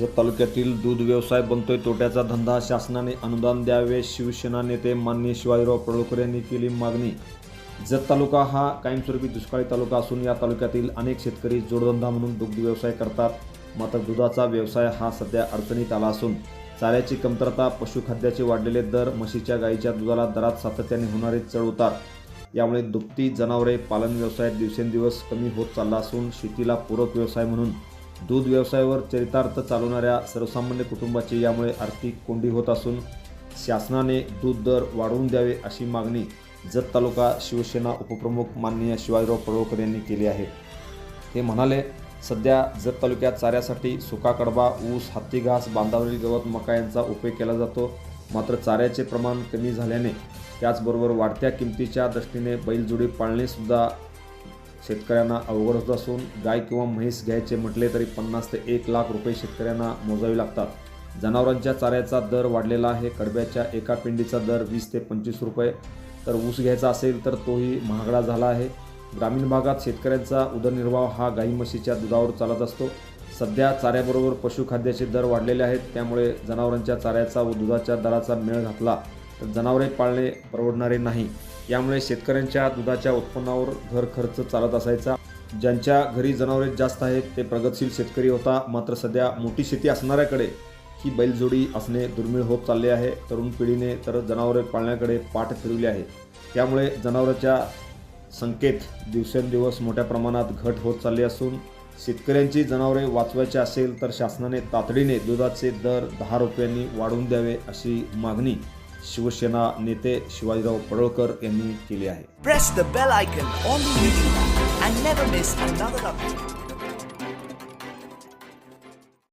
जत तालुक्यातील दूध व्यवसाय बनतोय तोट्याचा धंदा शासनाने अनुदान द्यावे शिवसेना नेते माननीय शिवाजीराव पडळकर यांनी केली मागणी. जत तालुका हा कायमस्वरूपी दुष्काळी तालुका असून या तालुक्यातील अनेक शेतकरी जोडधंदा म्हणून दुग्ध व्यवसाय करतात. मात्र दुधाचा व्यवसाय हा सध्या अडचणीत आला असून चाऱ्याची कमतरता पशुखाद्याचे वाढलेले दर म्हशीच्या गाईच्या दुधाला दरात सातत्याने होणारे चढ उतार यामुळे दुभती जनावरे पालन व्यवसाय दिवसेंदिवस कमी होत चालला असून शेतीला पूरक व्यवसाय म्हणून दूध व्यवसायावर चरितार्थ चालवणाऱ्या सर्वसामान्य कुटुंबाची यामुळे आर्थिक कोंडी होत असून शासनाने दूध दर वाढवून द्यावे अशी मागणी जत तालुका शिवसेना उपप्रमुख माननीय शिवाजीराव पडळकर यांनी केली आहे. ते म्हणाले सध्या जत तालुक्यात चाऱ्यासाठी सुका कडबा ऊस हत्ती घास बांधावरील गवत मका यांचा उपयोग केला जातो. मात्र चाऱ्याचे प्रमाण कमी झाल्याने त्याचबरोबर वाढत्या किमतीच्या दृष्टीने बैलजोडी पाळणेसुद्धा शेतकऱ्यांना अवघड होत असून गाय किंवा म्हैस घ्यायचे म्हटले तरी पन्नास ते एक लाख रुपये शेतकऱ्यांना मोजावे लागतात. जनावरांच्या चाऱ्याचा दर वाढलेला आहे. कडब्याच्या एका पिंडीचा दर वीस ते पंचवीस रुपये. तर ऊस घ्यायचा असेल तर तोही महागडा झाला आहे. ग्रामीण भागात शेतकऱ्यांचा उदरनिर्वाह हा गाई म्हशीच्या दुधावर चालत असतो. सध्या चाऱ्याबरोबर पशुखाद्याचे दर वाढलेले आहेत. त्यामुळे जनावरांच्या चाऱ्याचा व दुधाच्या दराचा मेळ घातला. तर जनावरे पाळणे परवडणारे नाही. यामुळे शेतकऱ्यांच्या दुधाच्या उत्पन्नावर घर खर्च चालत असायचा. ज्यांच्या घरी जनावरे जास्त आहेत ते प्रगतशील शेतकरी होता. मात्र सध्या मोठी शेती असणाऱ्याकडे ही बैलजोडी असणे दुर्मिळ होत चालले आहे. तरुण पिढीने तर जनावरे पाळण्याकडे पाठ फिरवली आहे. त्यामुळे जनावरांच्या संख्येत दिवसेंदिवस मोठ्या प्रमाणात घट होत चालली असून शेतकऱ्यांची जनावरे वाचवायची असेल तर शासनाने तातडीने दुधाचे दर दहा रुपयांनी वाढवून द्यावे अशी मागणी शिवसेना नेते शिवाजीराव पडळकर यांनी केली आहे.